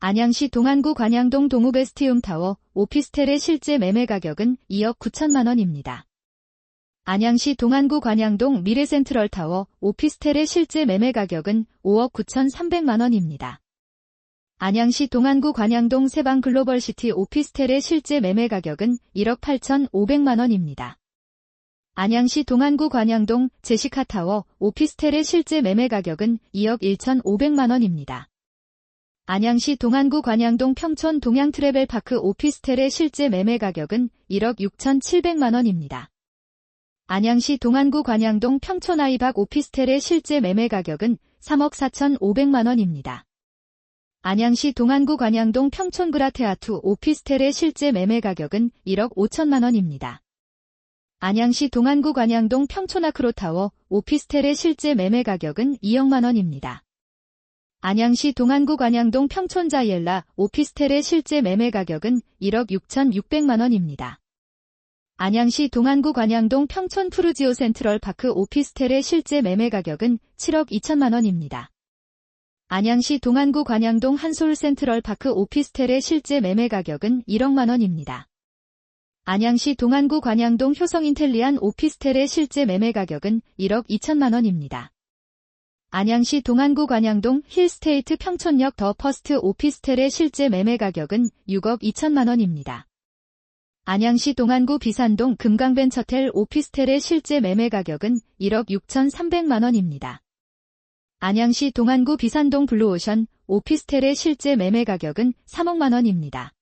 안양시 동안구 관양동 동우베스티움 타워 오피스텔의 실제 매매 가격은 2억 9천만 원입니다. 안양시 동안구 관양동 미래센트럴 타워 오피스텔의 실제 매매 가격은 5억 9천3백만 원입니다. 안양시 동안구 관양동 세방 글로벌시티 오피스텔의 실제 매매 가격은 1억 8천5백만 원입니다. 안양시 동안구 관양동 제시카타워 오피스텔의 실제 매매 가격은 2억 1천5백만 원입니다. 안양시 동안구 관양동 평촌 동양트래벨파크 오피스텔의 실제 매매 가격은 1억 6천7백만 원입니다. 안양시 동안구 관양동 평촌 아이박 오피스텔의 실제 매매 가격은 3억 4천5백만 원입니다. 안양시 동안구 관양동 평촌 그라테아투 오피스텔의 실제 매매 가격은 1억 5천만 원입니다. 안양시 동안구 관양동 평촌 아크로타워 오피스텔의 실제 매매 가격은 2억만 원입니다. 안양시 동안구 관양동 평촌자이엘라 오피스텔의 실제 매매 가격은 1억 6천6백만 원입니다. 안양시 동안구 관양동 평촌 푸르지오 센트럴 파크 오피스텔의 실제 매매 가격은 7억 2천만 원입니다. 안양시 동안구 관양동 한솔 센트럴 파크 오피스텔의 실제 매매 가격은 1억만 원입니다. 안양시 동안구 관양동 효성인텔리안 오피스텔의 실제 매매 가격은 1억 2천만 원입니다. 안양시 동안구 관양동 힐스테이트 평촌역 더 퍼스트 오피스텔의 실제 매매 가격은 6억 2천만 원입니다. 안양시 동안구 비산동 금강벤처텔 오피스텔의 실제 매매 가격은 1억 6천3백만 원입니다. 안양시 동안구 비산동 블루오션 오피스텔의 실제 매매 가격은 3억만 원입니다.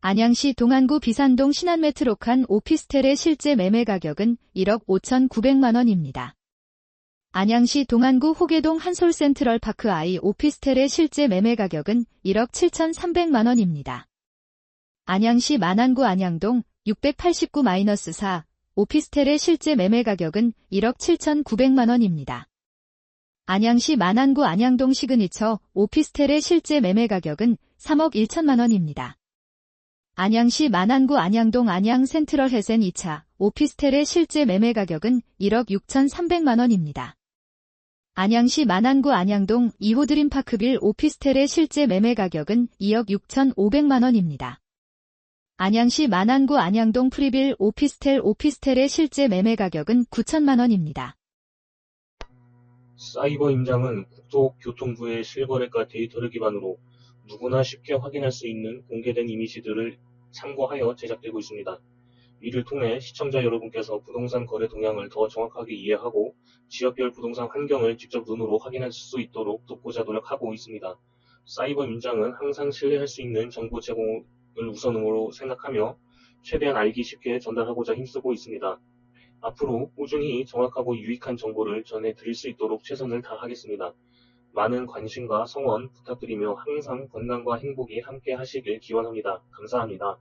안양시 동안구 비산동 신한메트로칸 오피스텔의 실제 매매 가격은 1억 5천9백만 원입니다. 안양시 동안구 호계동 한솔센트럴 파크 아이 오피스텔의 실제 매매 가격은 1억 7천3백만 원입니다. 안양시 만안구 안양동 689-4 오피스텔의 실제 매매 가격은 1억 7천9백만 원입니다. 안양시 만안구 안양동 시그니처 오피스텔의 실제 매매 가격은 3억 1천만 원입니다. 안양시 만안구 안양동 안양 센트럴 해센 2차 오피스텔의 실제 매매 가격은 1억 6천3백만 원입니다. 안양시 만안구 안양동 2호 드림파크빌 오피스텔의 실제 매매 가격은 2억 6천5백만 원입니다. 안양시 만안구 안양동 프리빌 오피스텔 오피스텔의 실제 매매 가격은 9천만 원입니다. 사이버 임장은 국토교통부의 실거래가 데이터를 기반으로 누구나 쉽게 확인할 수 있는 공개된 이미지들을 참고하여 제작되고 있습니다. 이를 통해 시청자 여러분께서 부동산 거래 동향을 더 정확하게 이해하고 지역별 부동산 환경을 직접 눈으로 확인할 수 있도록 돕고자 노력하고 있습니다. 사이버 민장은 항상 신뢰할 수 있는 정보 제공을 우선으로 생각하며 최대한 알기 쉽게 전달하고자 힘쓰고 있습니다. 앞으로 꾸준히 정확하고 유익한 정보를 전해드릴 수 있도록 최선을 다하겠습니다. 많은 관심과 성원 부탁드리며 항상 건강과 행복이 함께 하시길 기원합니다. 감사합니다.